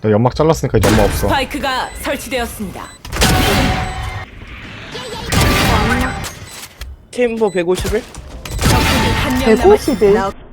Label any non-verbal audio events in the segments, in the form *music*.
나 연막 잘랐으니까 이제 연막 없어 스파이크가 설치되었습니다. 챔버 150을? 적군이 한명 남았습니다.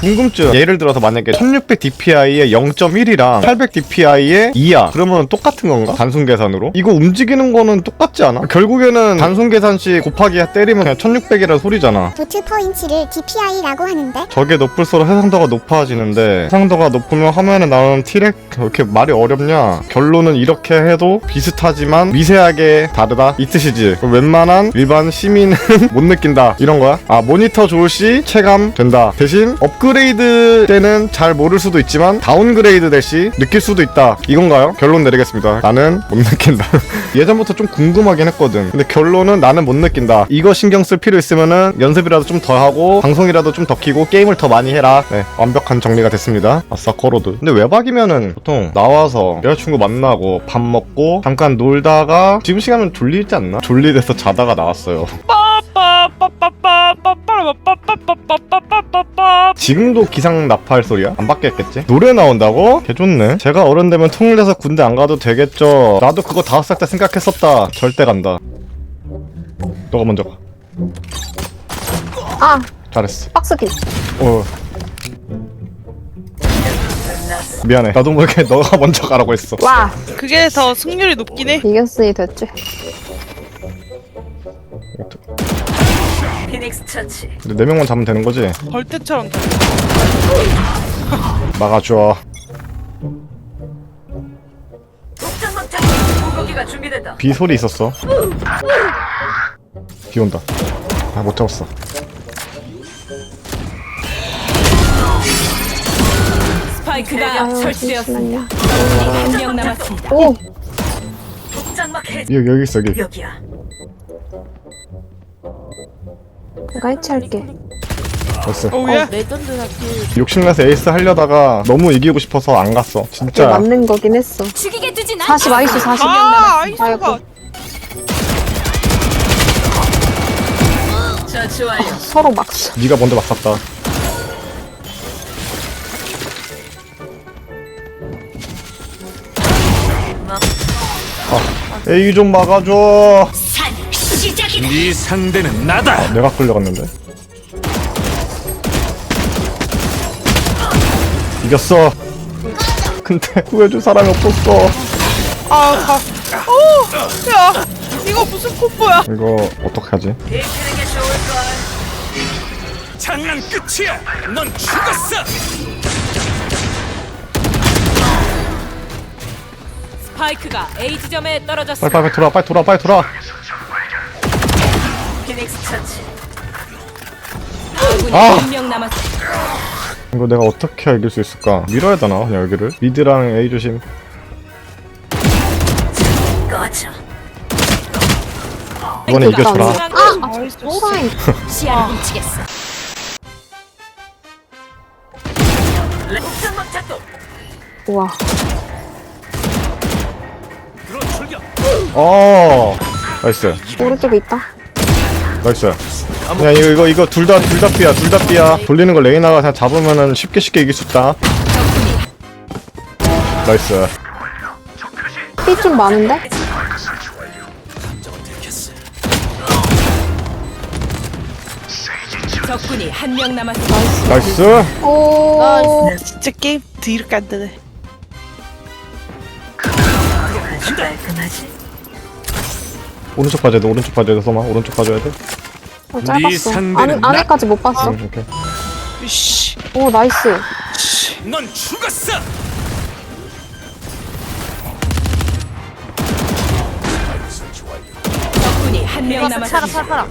궁금증. 예를 들어서 만약에 1600 DPI의 0.1이랑 800 DPI의 2야 그러면 똑같은 건가? 단순 계산으로? 이거 움직이는 거는 똑같지 않아? 결국에는 단순 계산식 곱하기 때리면 그냥 1600이라는 소리잖아. 도트 포인트를 DPI라고 하는데? 저게 높을수록 해상도가 높아지는데 해상도가 높으면 화면에 나오는 왜 이렇게 말이 어렵냐? 결론은 이렇게 해도 비슷하지만 미세하게 다르다? 이 뜻이지. 웬만한 일반 시민은 *laughs* 못 느낀다. 이런 거야? 아 모니터 좋을 시 체감 된다. 대신 업그 레이드 때는 잘 모를 수도 있지만 다운그레이드 될시 느낄 수도 있다. 이건가요? 결론 내리겠습니다. 나는 못 느낀다. *laughs* 예전부터 좀 궁금하긴 했거든. 근데 결론은 나는 못 느낀다. 이거 신경 쓸 필요 있으면은 연습이라도 좀 더 하고 방송이라도 좀 더 키고 게임을 더 많이 해라. 네 완벽한 정리가 됐습니다. 아싸 걸어도. 근데 외박이면은 보통 나와서 여자친구 만나고 밥 먹고 잠깐 놀다가 지금 시간은 졸리지 않나? 졸리돼서 자다가 나왔어요 지금도 기상 나팔 소리야? 안 바뀌었겠지? 노래 나온다고? 개 좋네. 제가 어른 되면 통일해서 군대 안 가도 되겠죠. 나도 그거 다섯 살 때 생각했었다. 절대 간다. 너가 먼저 가. 아 잘했어. 박스기 어. 미안해. 나도 모르게 *laughs* 너가 먼저 가라고 했어. 와 그게 더 승률이 높긴 해. 이겼으니 됐지 피닉스 처치. 근데 네 명만 잡으면 되는 거지? 벌떼처럼. 다- *laughs* 막아줘. 막장. 공격기가 준비된다. 비 소리 있었어. 비 온다. 아, 못 잡았어. 스파이크가 아유 설치되었습니다. 한명 남았습니다. 오 막 해. 여기, 여기 있어, 여기. 여기야. 내가 해체할게 됐어. 오야. 욕심내서 에이스 하려다가 너무 이기고 싶어서 안 갔어. 진짜. 맞는 거긴 했어 죽이게 두진 40 아이스 40 아, 아이스가. 처치 완료. 서로 막수 네가 먼저 막 샀다. 에이 좀 막아줘. 네 상대는 나다. 내가 끌려갔는데. 이겼어. 근데 구해줄 사람이 없었어. 아, 가. 오, 야, 이거 무슨 콤보야? 이거 어떡하지? 이기는 게 좋을 걸. 장난 끝이야. 넌 죽었어. 스파이크가 A 지점에 떨어졌습니다. 빨리 빨리 돌아 빨리 돌아 빨리 돌아. 피닉스 처치. 아군이 아! 한명 남았습니다. 이거 내가 어떻게 이길 수 있을까? 밀어야 되나 그냥 여기를? 미드랑 A 조심. 꺼져. 이번에 이겨줘라. 아 오라이 시야를 훔치겠어. 독장 막 작동. 우와 들 어. 어. 나이스. 오른쪽에 있다 나이스. 야 이거 이거 이거 둘 다 둘 다 삐야 둘 다 삐야 돌리는 거 레이나가 그냥 잡으면은 쉽게 쉽게 이길 수 있다. 나이스. 삐 좀 많은데? 적군이 한 명 남았습니다. 나이스. 오 진짜 게임 드럽게 안 되네. 깔끔하지? 오른쪽 봐줘야 돼 오른쪽 봐줘야 돼 소마 오른쪽 봐줘야 돼. 어, 짧았어 상대는 안, 나- 안에까지 못 봤어 응, 오케이. 씨, 오 나이스 넌 죽었어. 적군이 한명 남았습니다.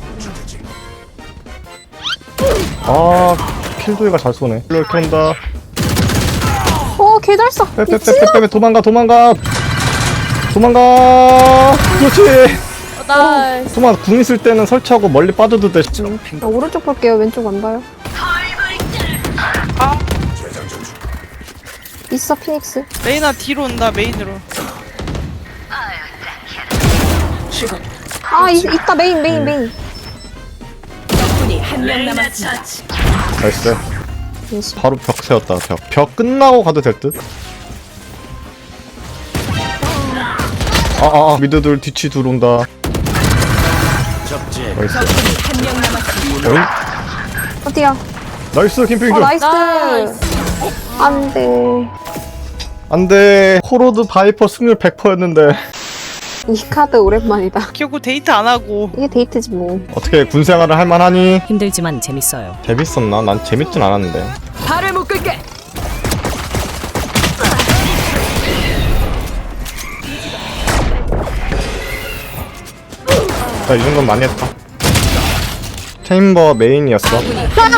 아 킬조이가 잘 쏘네. 킬로 이렇게 온다. 오 개잘 써 미친놈 빼빼빼빼빼 도망가 도망가. 도망가. 그렇지. 나이스 소마 궁 있을 때는 설치하고 멀리 빠져도 돼. 나 오른쪽 볼게요 왼쪽 안 봐요 있어 피닉스 레이나 뒤로 온다 메인으로. 아 이, 있다 메인 메인 메인 명 남았습니다. 나이스. 바로 벽 세웠다 벽. 벽 끝나고 가도 될 듯? 아아 아, 미드들 뒤치 들어온다 적재 나이스 적군이 한명 남았습니다. 어이? 어디야? 나이스 캠핑 어, 좀 나이스. 안 돼. 안돼 코로드 바이퍼 승률 100%였는데 이 카드 오랜만이다. 결국 데이트 안 하고 이게 데이트지 뭐. 어떻게 군 생활을 할만하니? 힘들지만 재밌어요. 재밌었나? 난 재밌진 않았는데 나 이 정도는 많이 했다 체인버 메인이었어.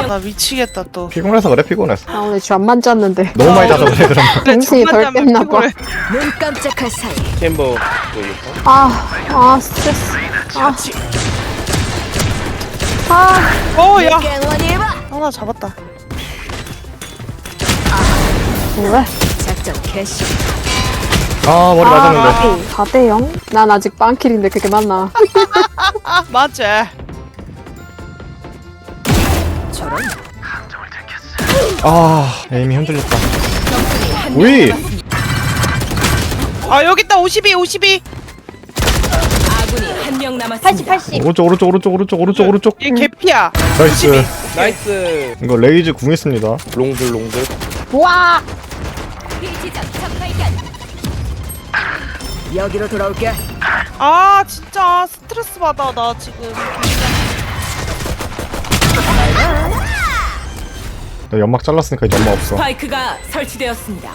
나 미치겠다 또 피곤해서 그래 피곤해서 아 오늘 잠만 잤는데. 너무 많이 자서 그래 그럼 *laughs* 정신이 덜 깼나 봐. 눈 깜짝할 사이. 챔버 아, 아 스트레스. 아. 아, 어야. 하나 잡았다 왜? 작전 개시. 아 머리 맞았는데 4대 0? 난 아직 빵킬인데 그게 맞나? *laughs* 아 맞아 저런. 아 에임이 흔들렸다. 남았습니다. 아 여기 있다. 52 52 아군이 한 명 남았습니다. 80 80. 오른쪽 오른쪽 오른쪽 오른쪽 오른쪽 오른쪽. 얘 개피야. 나이스. 나이스. 이거 레이즈 궁 있습니다. 롱들 롱들. 와! 여기로 돌아올게. 아 진짜 스트레스 받아 나 지금 나 연막 잘랐으니까 이제 연막 없어 스파이크가 설치되었습니다.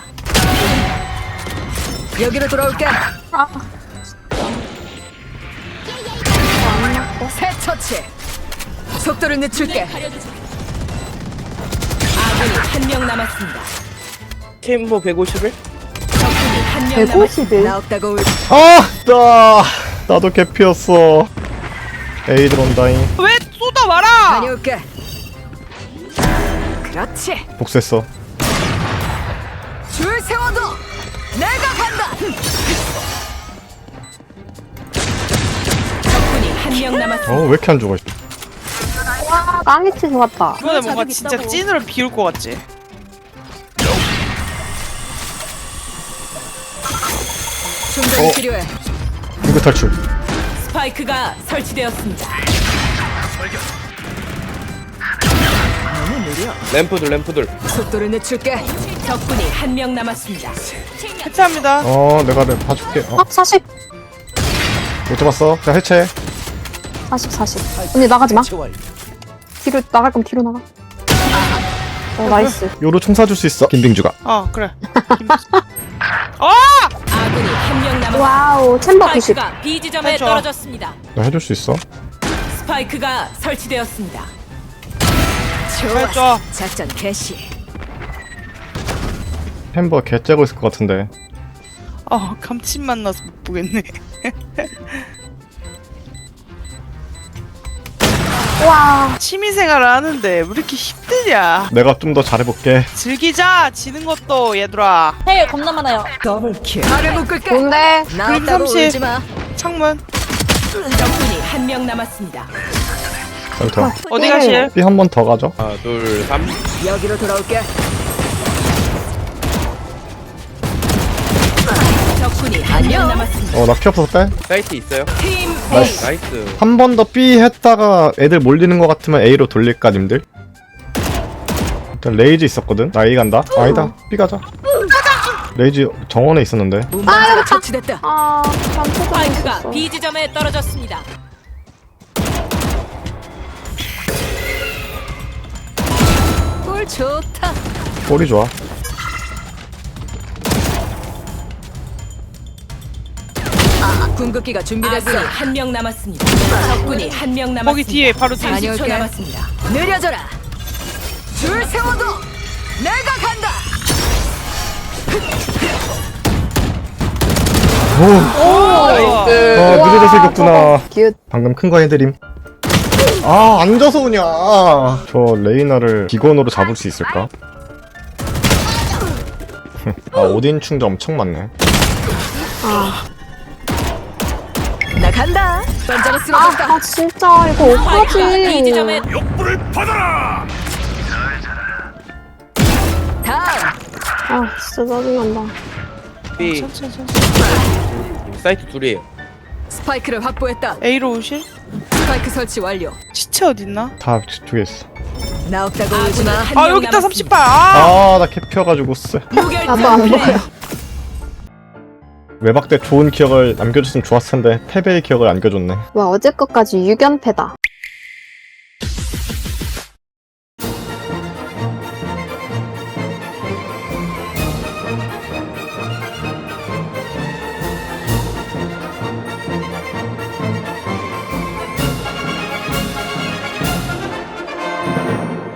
여기로 돌아올게. 아. 새 처치. 속도를 늦출게. 아군이 한 명 남았습니다. 챔버 151? 151? 나 없다고 울. 아! 나 나도 개피였어 에이 들어온다잉 왜 쏟아 와라 다녀올게. 그렇지. 복수했어 줄 세워도 내가 간다. 적군이 한 명 남았습니다. 어왜 이렇게 안 죽어 와, 깡이치 좋았다. 이번에 뭔가 진짜 찐으로 비울 것 같지 충전이 어. 필요해. 이거 탈출 스파이크가 설치되었습니다. 램프들 램프들 속도를 늦출게. 적군이 한 명 남았습니다. 해체합니다 어 내가 내가 봐줄게 어, 아, 40. 못 잡았어 자 해체 40, 40. 언니 나가지 마. 뒤로 나갈 거면 뒤로 나가. 어, 나이스. 요로 총 쏴줄 수 있어 김빙주가 어 그래 아 *laughs* 아군이 한 명 남았습니다. 와우, 챔버 90. 스파이크가 B 지점에 해줘. 떨어졌습니다. 나 해줄 수 있어 스파이크가 설치되었습니다. 해줘 작전 개시. 햄버 개 째고 있을 것 같은데 어 감칠맛 나서 못 보겠네 *laughs* 와, 취미생활을 하는데 왜 이렇게 힘드냐 내가 좀 더 잘해볼게 즐기자 지는 것도 얘들아 더블킬. 발을 묶을게. 뭔데? 나 그림 없다고 삼십. 울지 마. 창문 적군이 한 명 남았습니다. 여기서 어디 가실? B 한 번 더 가죠 하나 둘 삼 여기로 돌아올게. 어 나 피 없어서 빼 사이트 있어요? 팀 나이스. 나이스 한 번 더 B 했다가 애들 몰리는 것 같으면 A로 돌릴까 님들? 일단 레이즈 있었거든? 나 A 간다? 아니다 B 가자 레이즈 정원에 있었는데 처치됐다. 아, 잠시만 스파이크가 있었어. B 지점에 떨어졌습니다. 볼 좋다. 볼이 좋아 궁극기가 준비됐어. 아군이 한 명 남았습니다. 적군이 한 명 남았습니다. 거기 뒤에 바로 뒤에 30초 남았습니다. 느려져라. 줄 세워도 내가 간다. 나이스 아 생겼구나 굿. 방금 큰 거 해드림 아 앉아서 오냐 저 레이나를 기건으로 잡을 수 있을까? *laughs* 아 오딘 충전 엄청 많네 나 간다. 번자가 아, 쓰러졌다. 아, 진짜 이거 스파이크가 B 어떡하지? 지점에 욕불을 받아라 아 진짜 짜증난다 B 사이트 둘이에요 스파이크를 확보했다. A로 오실? 스파이크 설치 완료. 시체 어딨나? 다 있어 나 없다고 울지 마. 아 여기 있다 38 아! 아나 캡혀가지고 쓰 나도 안 보여 외박 때 좋은 기억을 남겨줬으면 좋았을 텐데 패배의 기억을 안겨줬네. 와 어제 것까지 6연패다